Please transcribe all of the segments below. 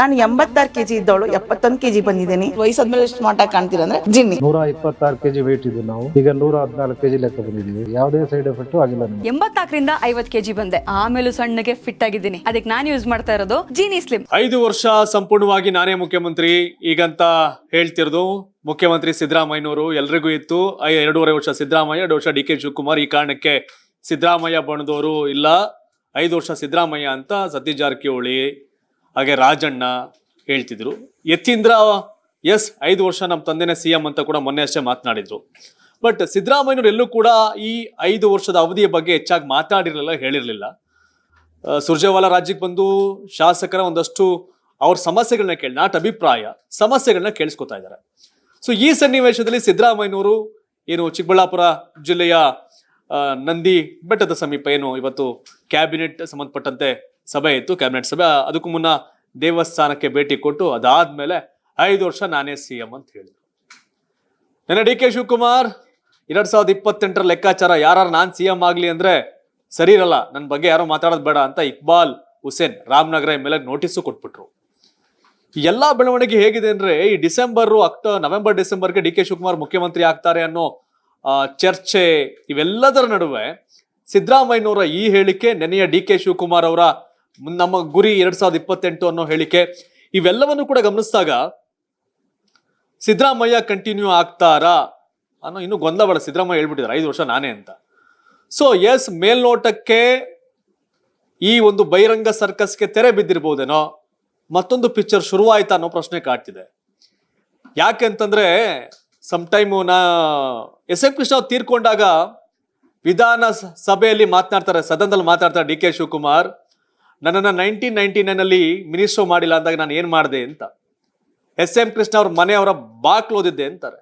ನಾನು ಎಂಬತ್ತಾರು ಕೆಜಿ ಇದ್ದವಳು ಎಪ್ಪತ್ತೊಂದು ಕೆಜಿ ಬಂದಿದ್ದೀನಿ. ವಯಸ್ಸಾದ್ಮೇಲೆ ಎಷ್ಟು ಮಾಟ ಆಗಿ ಕಾಣ್ತೀರ ಅಂದ್ರೆ ಜಿನ್ನಿ. ನೂರ ಇಪ್ಪತ್ತಾರು ಕೆಜಿ ವೇಟ್ ಇದ್ದು ನಾವು. ಈಗ ನೂರ ಹದಿನಾಲ್ಕು ಕೆಜಿ ಲೆಕ್ಕ ಬಂದಿದ್ದೀವಿ. ಯಾವುದೇ ಸೈಡ್ ಎಫೆಕ್ಟ್ ಆಗಿಲ್ಲ ನಮಗೆ. ಎಂಬತ್ನಾಲ್ಕರಿಂದ ಐವತ್ ಕೆಜಿ ಬಂದೆ. ಆಮೇಲೂ ಸಣ್ಣಗೆ ಫಿಟ್ ಆಗಿದ್ದೀನಿ. ಅದಕ್ಕೆ ನಾನು ಯೂಸ್ ಮಾಡ್ತಾ ಇರೋದು ಜೀನಿ ಸ್ಲಿಮ್ ಐದು ವರ್ಷ ಸಂಪೂರ್ಣವಾಗಿ ನಾನೇ ಮುಖ್ಯಮಂತ್ರಿ. ಈಗಂತ ಹೇಳ್ತಿರೋದು ಮುಖ್ಯಮಂತ್ರಿ ಸಿದ್ದರಾಮಯ್ಯನವರು ಎಲ್ರಿಗೂ ಇತ್ತು. ಎರಡೂವರೆ ವರ್ಷ ಸಿದ್ದರಾಮಯ್ಯ ಎರಡು ವರ್ಷ ಡಿ ಕೆ ಶಿವಕುಮಾರ್. ಈ ಕಾರಣಕ್ಕೆ ಸಿದ್ದರಾಮಯ್ಯ ಬಣದವರು ಇಲ್ಲ. ಐದು ವರ್ಷ ಸಿದ್ದರಾಮಯ್ಯ ಅಂತ ಸತೀಶ್ ಜಾರಕಿಹೊಳಿ ಹಾಗೆ ರಾಜಣ್ಣ ಹೇಳ್ತಿದ್ರು. ಯತೀಂದ್ರ, ಎಸ್, ಐದು ವರ್ಷ ನಮ್ಮ ತಂದೆನೇ ಸಿ ಎಂ ಅಂತ ಕೂಡ ಮೊನ್ನೆ ಅಷ್ಟೇ ಮಾತನಾಡಿದ್ರು. ಬಟ್ ಸಿದ್ದರಾಮಯ್ಯನವರು ಎಲ್ಲೂ ಕೂಡ ಈ ಐದು ವರ್ಷದ ಅವಧಿಯ ಬಗ್ಗೆ ಹೆಚ್ಚಾಗಿ ಮಾತಾಡಿರಲಿಲ್ಲ ಹೇಳಿರಲಿಲ್ಲ. ಸುರ್ಜೇವಾಲಾ ರಾಜ್ಯಕ್ಕೆ ಬಂದು ಶಾಸಕರ ಒಂದಷ್ಟು ಅವ್ರ ಸಮಸ್ಯೆಗಳನ್ನ ಕೇಳಿ, ನಾಟ್ ಅಭಿಪ್ರಾಯ ಸಮಸ್ಯೆಗಳನ್ನ ಕೇಳಿಸ್ಕೊತಾ ಇದ್ದಾರೆ. ಸೊ ಈ ಸನ್ನಿವೇಶದಲ್ಲಿ ಸಿದ್ದರಾಮಯ್ಯನವರು ಏನು ಚಿಕ್ಕಬಳ್ಳಾಪುರ ಜಿಲ್ಲೆಯ ನಂದಿ ಬೆಟ್ಟದ ಸಮೀಪ ಏನು ಇವತ್ತು ಕ್ಯಾಬಿನೆಟ್ ಸಂಬಂಧಪಟ್ಟಂತೆ ಸಭೆ ಇತ್ತು ಕ್ಯಾಬಿನೆಟ್ ಸಭೆ. ಅದಕ್ಕೂ ಮುನ್ನ ದೇವಸ್ಥಾನಕ್ಕೆ ಭೇಟಿ ಕೊಟ್ಟು ಅದಾದ್ಮೇಲೆ ಐದು ವರ್ಷ ನಾನೇ ಸಿ ಎಂ ಅಂತ ಹೇಳಿದ್ರು. ನನ್ನ ಡಿ ಕೆ ಶಿವಕುಮಾರ್, ಎರಡ್ ಸಾವಿರದ ಇಪ್ಪತ್ತೆಂಟರ ಲೆಕ್ಕಾಚಾರ ಯಾರು ನಾನ್ ಸಿ ಎಂ ಆಗ್ಲಿ ಅಂದ್ರೆ ಸರಿ ಇರಲ್ಲ ನನ್ನ ಬಗ್ಗೆ ಯಾರೋ ಮಾತಾಡೋದು ಬೇಡ ಅಂತ Iqbal Hussain Ramanagara M L notice ಕೊಟ್ಬಿಟ್ರು. ಎಲ್ಲ ಬೆಳವಣಿಗೆ ಹೇಗಿದೆ ಅಂದ್ರೆ ಈ ಡಿಸೆಂಬರ್, ಅಕ್ಟೋ, ನವೆಂಬರ್, ಡಿಸೆಂಬರ್ಗೆ ಡಿ ಕೆ ಶಿವಕುಮಾರ್ ಮುಖ್ಯಮಂತ್ರಿ ಆಗ್ತಾರೆ ಅನ್ನೋ ಚರ್ಚೆ ಇವೆಲ್ಲದರ ನಡುವೆ ಸಿದ್ದರಾಮಯ್ಯನವರ ಈ ಹೇಳಿಕೆ ನೆನೆಯ ಡಿ ಕೆ ಶಿವಕುಮಾರ್ ಅವರ ನಮ್ಮ ಗುರಿ ಎರಡ್ ಸಾವಿರದ ಇಪ್ಪತ್ತೆಂಟು ಅನ್ನೋ ಹೇಳಿಕೆ, ಇವೆಲ್ಲವನ್ನು ಕೂಡ ಗಮನಿಸಿದಾಗ ಸಿದ್ದರಾಮಯ್ಯ ಕಂಟಿನ್ಯೂ ಆಗ್ತಾರಾ ಅನ್ನೋ ಇನ್ನು ಗೊಂದಲ ಸಿದ್ದರಾಮಯ್ಯ ಹೇಳ್ಬಿಟ್ಟಿದ್ದಾರೆ, ಐದು ವರ್ಷ ನಾನೇ ಅಂತ. ಸೊ ಎಸ್ ಮೇಲ್ನೋಟಕ್ಕೆ ಈ ಒಂದು ಬಹಿರಂಗ ಸರ್ಕಸ್ಗೆ ತೆರೆ ಬಿದ್ದಿರ್ಬೋದೇನೋ, ಮತ್ತೊಂದು ಪಿಕ್ಚರ್ ಶುರುವಾಯ್ತಾ ಅನ್ನೋ ಪ್ರಶ್ನೆ ಕಾಡ್ತಿದೆ. ಯಾಕೆ ಅಂತಂದ್ರೆ ಸಮ್ ಟೈಮು ನಾ ಎಸ್ ಎಂ ಕೃಷ್ಣ ತೀರ್ಕೊಂಡಾಗ ವಿಧಾನ ಸಭೆಯಲ್ಲಿ ಮಾತನಾಡ್ತಾರೆ, ಸದನದಲ್ಲಿ ಮಾತಾಡ್ತಾರೆ ಡಿ ಕೆ ಶಿವಕುಮಾರ್. ನನ್ನನ್ನು ನೈನ್ಟೀನ್ ನೈನ್ಟಿ ನೈನಲ್ಲಿ ಮಿನಿಸ್ಟರ್ ಮಾಡಿಲ್ಲ ಅಂದಾಗ ನಾನು ಏನು ಮಾಡಿದೆ ಅಂತ. ಎಸ್ ಎಂ ಕೃಷ್ಣ ಅವ್ರ ಮನೆಯವರ ಬಾಕ್ಲು ಓದಿದ್ದೆ ಅಂತಾರೆ.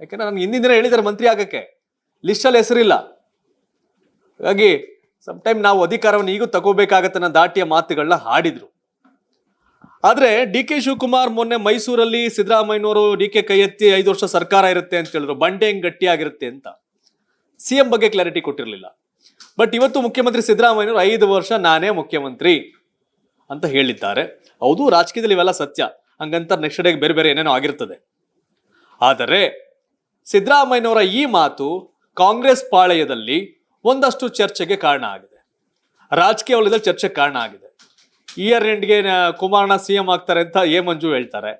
ಯಾಕೆಂದ್ರೆ ನನ್ಗೆ ಹಿಂದಿನ ದಿನ ಹೇಳಿದ್ದಾರೆ ಮಂತ್ರಿ ಆಗಕ್ಕೆ. ಲಿಸ್ಟಲ್ಲಿ ಹೆಸರಿಲ್ಲ. ಹಾಗಾಗಿ ಟೈಮ್ ನಾವು ಅಧಿಕಾರವನ್ನು ಈಗೂ ತಗೋಬೇಕಾಗತ್ತೆ ದಾಟಿಯ ಮಾತುಗಳನ್ನ ಹಾಡಿದ್ರು ಆದರೆ ಡಿ ಕೆ ಶಿವಕುಮಾರ್ ಮೊನ್ನೆ ಮೈಸೂರಲ್ಲಿ ಸಿದ್ದರಾಮಯ್ಯನವರು ಡಿ ಕೆ ಕೈ ಎತ್ತಿ ಐದು ವರ್ಷ ಸರ್ಕಾರ ಇರುತ್ತೆ ಅಂತ ಹೇಳಿದ್ರು. ಬಂಡೆ ಹೆಂಗ್ ಗಟ್ಟಿಯಾಗಿರುತ್ತೆ ಅಂತ. ಸಿ ಎಂ ಬಗ್ಗೆ ಕ್ಲಾರಿಟಿ ಕೊಟ್ಟಿರಲಿಲ್ಲ. ಬಟ್ ಇವತ್ತು ಮುಖ್ಯಮಂತ್ರಿ ಸಿದ್ದರಾಮಯ್ಯನವರು ಐದು ವರ್ಷ ನಾನೇ ಮುಖ್ಯಮಂತ್ರಿ ಅಂತ ಹೇಳಿದ್ದಾರೆ. ಹೌದು, ರಾಜಕೀಯದಲ್ಲಿ ಇವೆಲ್ಲ ಸತ್ಯ. ಹಂಗಂತ ನೆಕ್ಸ್ಟ್ ಡೇಗೆ ಬೇರೆ ಬೇರೆ ಏನೇನೋ ಆಗಿರ್ತದೆ. ಆದರೆ ಸಿದ್ದರಾಮಯ್ಯನವರ ಈ ಮಾತು ಕಾಂಗ್ರೆಸ್ ಪಾಳೆಯದಲ್ಲಿ ಒಂದಷ್ಟು ಚರ್ಚೆಗೆ ಕಾರಣ ಆಗಿದೆ. ರಾಜಕೀಯ ವಲಯದಲ್ಲಿ ಚರ್ಚೆಗೆ ಕಾರಣ ಆಗಿದೆ. ಇಯರ್ ಎಂಡ್ಗೆ ಕುಮಾರಣ್ಣ ಸಿ ಎಂ ಆಗ್ತಾರೆ ಅಂತ ಎ ಮಂಜು ಹೇಳ್ತಾರೆ.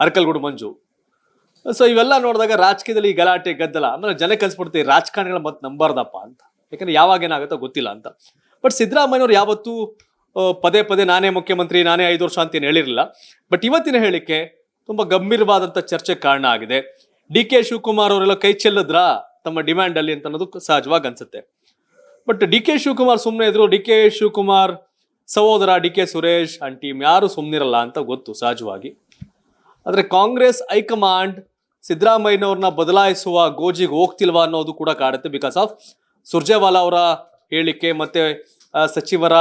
ಅರ್ಕಲ್ಗೂಡು ಮಂಜು. ಸೊ ಇವೆಲ್ಲ ನೋಡಿದಾಗ ರಾಜಕೀಯದಲ್ಲಿ ಗಲಾಟೆ, ಗದ್ದಲ. ಆಮೇಲೆ ಜನ ಕಲ್ಸ್ಬಿಡ್ತೀವಿ ರಾಜಕಾರಣಿಗಳ ಮತ್ತೆ ನಂಬಾರ್ದಪ್ಪ ಅಂತ. ಯಾಕಂದ್ರೆ ಯಾವಾಗ ಏನಾಗುತ್ತೋ ಗೊತ್ತಿಲ್ಲ ಅಂತ. ಬಟ್ ಸಿದ್ದರಾಮಯ್ಯವ್ರು ಯಾವತ್ತೂ ಪದೇ ಪದೇ ನಾನೇ ಮುಖ್ಯಮಂತ್ರಿ, ನಾನೇ ಐದು ವರ್ಷ ಅಂತ ಏನು ಹೇಳಿರಲಿಲ್ಲ. ಬಟ್ ಇವತ್ತಿನ ಹೇಳಿಕೆ ತುಂಬಾ ಗಂಭೀರವಾದಂಥ ಚರ್ಚೆಗೆ ಕಾರಣ ಆಗಿದೆ. ಡಿ ಕೆ ಶಿವಕುಮಾರ್ ಅವರೆಲ್ಲ ಕೈ ಚೆಲ್ಲದ್ರಾ? ತಮ್ಮ ಡಿಮ್ಯಾಂಡ್ ಅಲ್ಲಿ ಅಂತ ಅನ್ನೋದು ಸಹಜವಾಗಿ ಅನ್ಸುತ್ತೆ. ಬಟ್ ಡಿ ಕೆ ಶಿವಕುಮಾರ್ ಸುಮ್ಮನೆ ಇದ್ರು, ಡಿ ಕೆ ಶಿವಕುಮಾರ್ ಸಹೋದರ D K Suresh and team ಯಾರು ಸುಮ್ಮನಿರಲ್ಲ ಅಂತ ಗೊತ್ತು ಸಹಜವಾಗಿ. ಆದರೆ ಕಾಂಗ್ರೆಸ್ ಹೈಕಮಾಂಡ್ ಸಿದ್ದರಾಮಯ್ಯನವ್ರನ್ನ ಬದಲಾಯಿಸುವ ಗೋಜಿಗೆ ಹೋಗ್ತಿಲ್ವಾ ಅನ್ನೋದು ಕೂಡ ಕಾಡುತ್ತೆ ಬಿಕಾಸ್ ಆಫ್ ಸುರ್ಜೇವಾಲಾ ಅವರ ಹೇಳಿಕೆ ಮತ್ತೆ ಸಚಿವರ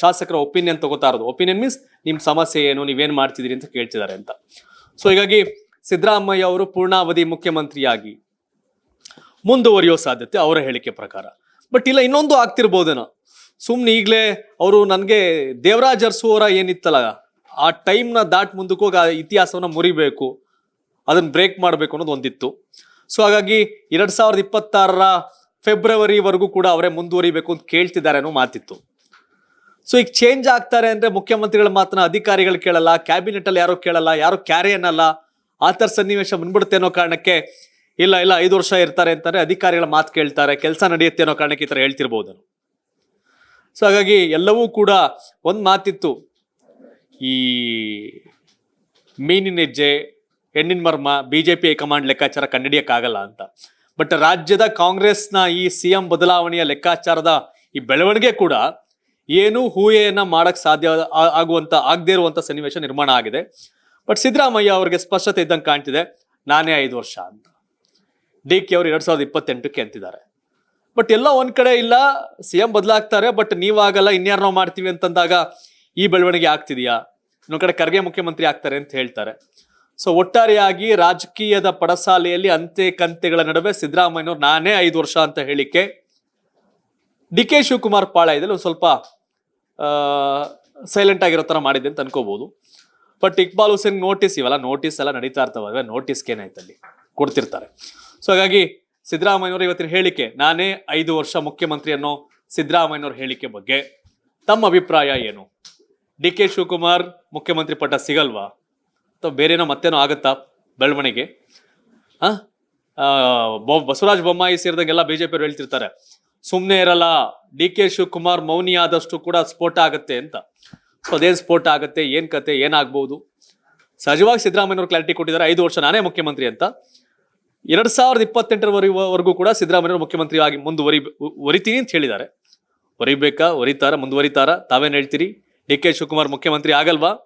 ಶಾಸಕರ ಒಪಿನಿಯನ್ ತಗೋತಾ ಇರೋದು. ಒಪಿನಿಯನ್ ಮೀನ್ಸ್ ನಿಮ್ಮ ಸಮಸ್ಯೆ ಏನು, ನೀವೇನು ಮಾಡ್ತಿದ್ದೀರಿ ಅಂತ ಕೇಳ್ತಿದ್ದಾರೆ ಅಂತ. ಸೊ ಹೀಗಾಗಿ ಸಿದ್ದರಾಮಯ್ಯ ಅವರು ಪೂರ್ಣಾವಧಿ ಮುಖ್ಯಮಂತ್ರಿಯಾಗಿ ಮುಂದುವರಿಯೋ ಸಾಧ್ಯತೆ ಅವರ ಹೇಳಿಕೆ ಪ್ರಕಾರ. ಬಟ್ ಇಲ್ಲ, ಇನ್ನೊಂದು ಆಗ್ತಿರ್ಬೋದೇನೋ. ಸುಮ್ಮನೆ ಈಗಲೇ ಅವರು ನನಗೆ ದೇವರಾಜ್ ಅರಸು ಏನಿತ್ತಲ್ಲ, ಆ ಟೈಮ್ನ ದಾಟ್ ಮುಂದಕ್ಕೆ ಹೋಗಿ ಆ ಇತಿಹಾಸವನ್ನು ಮುರಿಬೇಕು, ಅದನ್ನು ಬ್ರೇಕ್ ಮಾಡಬೇಕು ಅನ್ನೋದು ಒಂದಿತ್ತು. ಸೊ ಹಾಗಾಗಿ ಎರಡು ಸಾವಿರದ ಇಪ್ಪತ್ತಾರರ ಫೆಬ್ರವರಿವರೆಗೂ ಕೂಡ ಅವರೇ ಮುಂದುವರಿಬೇಕು ಅಂತ ಕೇಳ್ತಿದ್ದಾರೆ ಅನ್ನೋ ಮಾತಿತ್ತು. ಸೊ ಈಗ ಚೇಂಜ್ ಆಗ್ತಾರೆ ಅಂದರೆ ಮುಖ್ಯಮಂತ್ರಿಗಳ ಮಾತ್ರ ಅಧಿಕಾರಿಗಳು ಕೇಳಲ್ಲ ಕ್ಯಾಬಿನೆಟಲ್ಲಿ ಯಾರೋ ಕೇಳಲ್ಲ, ಯಾರೋ ಕ್ಯಾರಿ ಅನ್ನಲ್ಲ ಆ ಥರ ಸನ್ನಿವೇಶ ಬಂದ್ಬಿಡುತ್ತೆ ಅನ್ನೋ ಕಾರಣಕ್ಕೆ ಇಲ್ಲ ಇಲ್ಲ, ಐದು ವರ್ಷ ಇರ್ತಾರೆ ಅಂತಾರೆ ಅಧಿಕಾರಿಗಳ ಮಾತು ಕೇಳ್ತಾರೆ, ಕೆಲಸ ನಡೆಯುತ್ತೆ ಅನ್ನೋ ಕಾರಣಕ್ಕೆ ಈ ಥರ ಹೇಳ್ತಿರ್ಬೋದು. ಸೊ ಹಾಗಾಗಿ ಎಲ್ಲವೂ ಕೂಡ ಒಂದು ಮಾತಿತ್ತು. ಈ ಮೀನಿನ ಹೆಜ್ಜೆ, ಹೆಣ್ಣಿನ ಮರ್ಮ ಬಿ ಜೆ ಪಿ ಹೈಕಮಾಂಡ್ ಲೆಕ್ಕಾಚಾರ ಕಂಡಿಡಿಯೋಕ್ಕಾಗಲ್ಲ ಅಂತ. ಬಟ್ ರಾಜ್ಯದ ಕಾಂಗ್ರೆಸ್ನ ಈ ಸಿ ಎಂ ಬದಲಾವಣೆಯ ಲೆಕ್ಕಾಚಾರದ ಈ ಬೆಳವಣಿಗೆ ಕೂಡ ಏನು ಹೂಯೆಯನ್ನ ಮಾಡಕ್ ಸಾಧ್ಯ ಆಗುವಂತ, ಆಗದೇ ಇರುವಂತ ಸನ್ನಿವೇಶ ನಿರ್ಮಾಣ ಆಗಿದೆ. ಬಟ್ ಸಿದ್ದರಾಮಯ್ಯ ಅವರಿಗೆ ಸ್ಪಷ್ಟತೆ ಇದ್ದಂಗೆ ಕಾಣ್ತಿದೆ. ನಾನೇ ಐದು ವರ್ಷ ಅಂತ. ಡಿ ಕೆ ಅವರು ಎರಡ್ ಸಾವಿರದ ಇಪ್ಪತ್ತೆಂಟಕ್ಕೆ ಅಂತಿದ್ದಾರೆ. ಬಟ್ ಎಲ್ಲ ಒಂದ್ ಕಡೆ ಇಲ್ಲ. ಸಿ ಎಂ ಬದಲಾಗ್ತಾರೆ. ಬಟ್ ನೀವಾಗಲ್ಲ, ಇನ್ಯಾರನೋ ಮಾಡ್ತೀವಿ ಅಂತಂದಾಗ ಈ ಬೆಳವಣಿಗೆ ಆಗ್ತಿದೆಯಾ? ಇನ್ನೊಂದು ಕಡೆ ಖರ್ಗೆ ಮುಖ್ಯಮಂತ್ರಿ ಆಗ್ತಾರೆ ಅಂತ ಹೇಳ್ತಾರೆ. ಸೊ ಒಟ್ಟಾರೆಯಾಗಿ ರಾಜಕೀಯದ ಪಡಸಾಲೆಯಲ್ಲಿ ಅಂತೆ ಕಂತೆಗಳ ನಡುವೆ ಸಿದ್ದರಾಮಯ್ಯನವ್ರು ನಾನೇ ಐದು ವರ್ಷ ಅಂತ ಹೇಳಿಕೆ. ಡಿ ಕೆ ಶಿವಕುಮಾರ್ ಪಾಳಯದಲ್ಲಿ ಒಂದು ಸ್ವಲ್ಪ ಸೈಲೆಂಟ್ ಆಗಿರೋ ಥರ ಮಾಡಿದೆ ಅಂತ ಅನ್ಕೋಬಹುದು ಬಟ್ ಇಕ್ಬಾಲ್ ಹುಸೇನ್ ನೋಟಿಸ್ ಇವಲ್ಲ ನೋಟಿಸ್ ಎಲ್ಲ ನಡೀತಾ ಇರ್ತವೆ ನೋಟಿಸ್ಗೆ ಏನಾಯ್ತು ಅಲ್ಲಿ? ಕೊಡ್ತಿರ್ತಾರೆ. ಸೊ ಹಾಗಾಗಿ ಸಿದ್ದರಾಮಯ್ಯವ್ರ ಇವತ್ತಿನ ಹೇಳಿಕೆ, ನಾನೇ ಐದು ವರ್ಷ ಮುಖ್ಯಮಂತ್ರಿ ಅನ್ನೋ ಸಿದ್ದರಾಮಯ್ಯನವ್ರ ಹೇಳಿಕೆ ಬಗ್ಗೆ ತಮ್ಮ ಅಭಿಪ್ರಾಯ ಏನು? ಡಿ ಕೆ ಶಿವಕುಮಾರ್ ಮುಖ್ಯಮಂತ್ರಿ ಪಟ್ಟ ಸಿಗಲ್ವಾ? ಅಥವಾ ಬೇರೇನೋ ಮತ್ತೇನೋ ಆಗುತ್ತಾ ಬೆಳವಣಿಗೆ? ಬೊ- ಬಸವರಾಜ ಬೊಮ್ಮಾಯಿ ಸೇರಿದಂಗೆಲ್ಲ ಬಿಜೆಪಿ ಹೇಳ್ತಿರ್ತಾರೆ ಸುಮ್ಮನೆ ಇರಲ್ಲ, ಡಿ ಕೆ ಶಿವಕುಮಾರ್ ಮೌನಿ ಆದಷ್ಟು ಕೂಡ ಸ್ಫೋಟ ಆಗುತ್ತೆ ಅಂತ. ಸೊ ಅದೇನು ಸ್ಫೋಟ ಆಗುತ್ತೆ, ಏನು ಕತೆ, ಏನಾಗ್ಬೋದು? ಸಹಜವಾಗಿ ಸಿದ್ದರಾಮಯ್ಯವ್ರು ಕ್ಲಾರಿಟಿ ಕೊಟ್ಟಿದ್ದಾರೆ, ಐದು ವರ್ಷ ನಾನೇ ಮುಖ್ಯಮಂತ್ರಿ ಅಂತ. ಎರಡು ಸಾವಿರದ ಇಪ್ಪತ್ತೆಂಟರವರೆಗೂ ಕೂಡ ಸಿದ್ದರಾಮಯ್ಯವರು ಮುಖ್ಯಮಂತ್ರಿ ಆಗಿ ಮುಂದುವರಿ, ಒರಿತೀನಿ ಅಂತ ಹೇಳಿದ್ದಾರೆ. ಒರಿಬೇಕಾ, ಒರಿತಾರ, ಮುಂದುವರಿತಾರ, ತಾವೇನು ಹೇಳ್ತೀರಿ? ಡಿ ಕೆ ಶಿವಕುಮಾರ್ ಮುಖ್ಯಮಂತ್ರಿ ಆಗಲ್ವಾ?